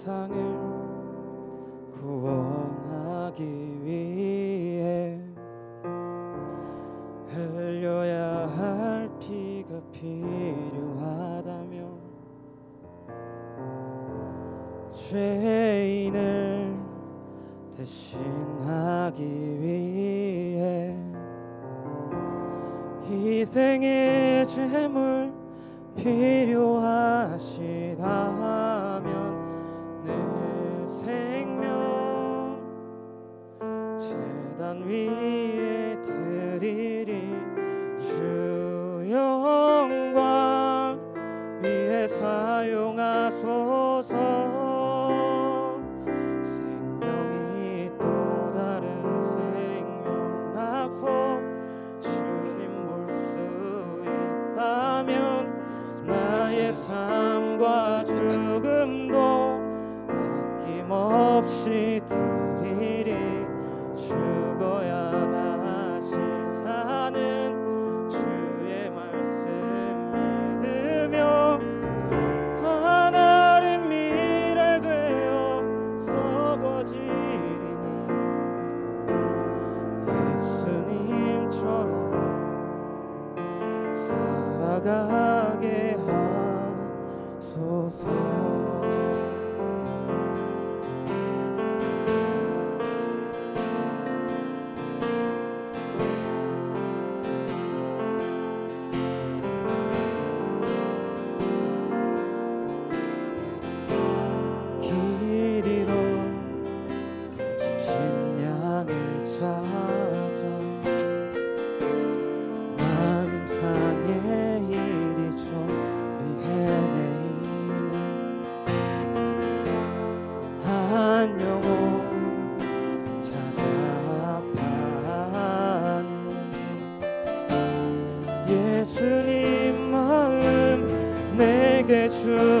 세상을 구원하기 위해 흘려야 할 피가 필요하다면 죄인을 대신하기 위해 희생의 제물 필요하시다면 내 생명 재단 위에 드리리 주 영광 위에 사용하소서. 생명이 또 다른 생명 낳고 주님 볼 수 있다면 나의 삶과 죽음도 없이 드리리 죽어야 다시 사는 주의 말씀 믿으며 하나님 일을 되어 썩어지리니 예수님처럼 살아가게 하소서 Jesus.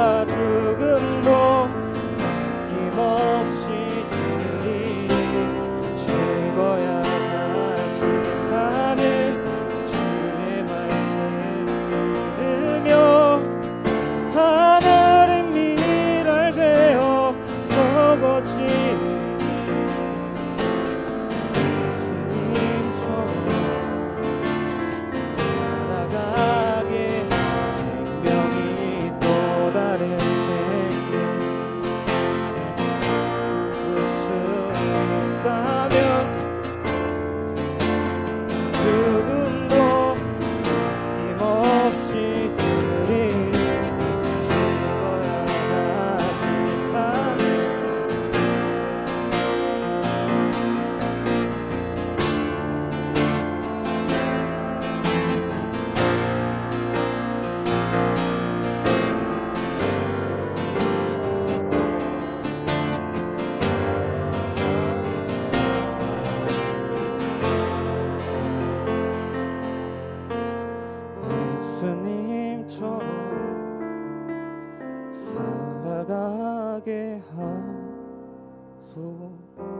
삶과 하소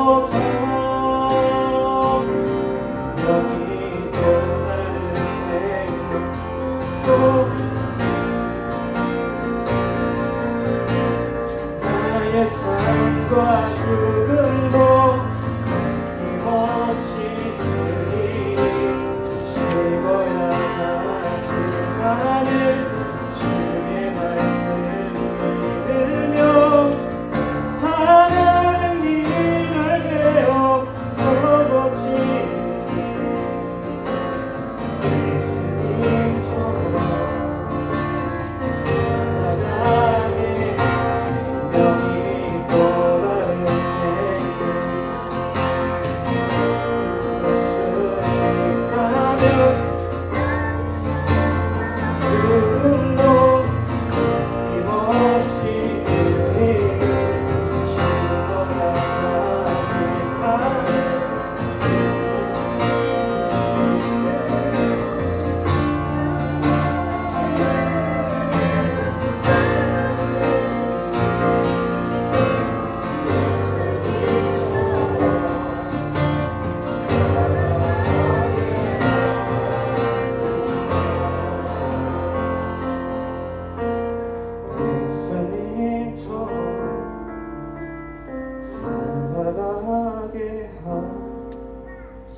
I Hallelujah.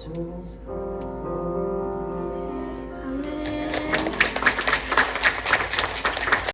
souls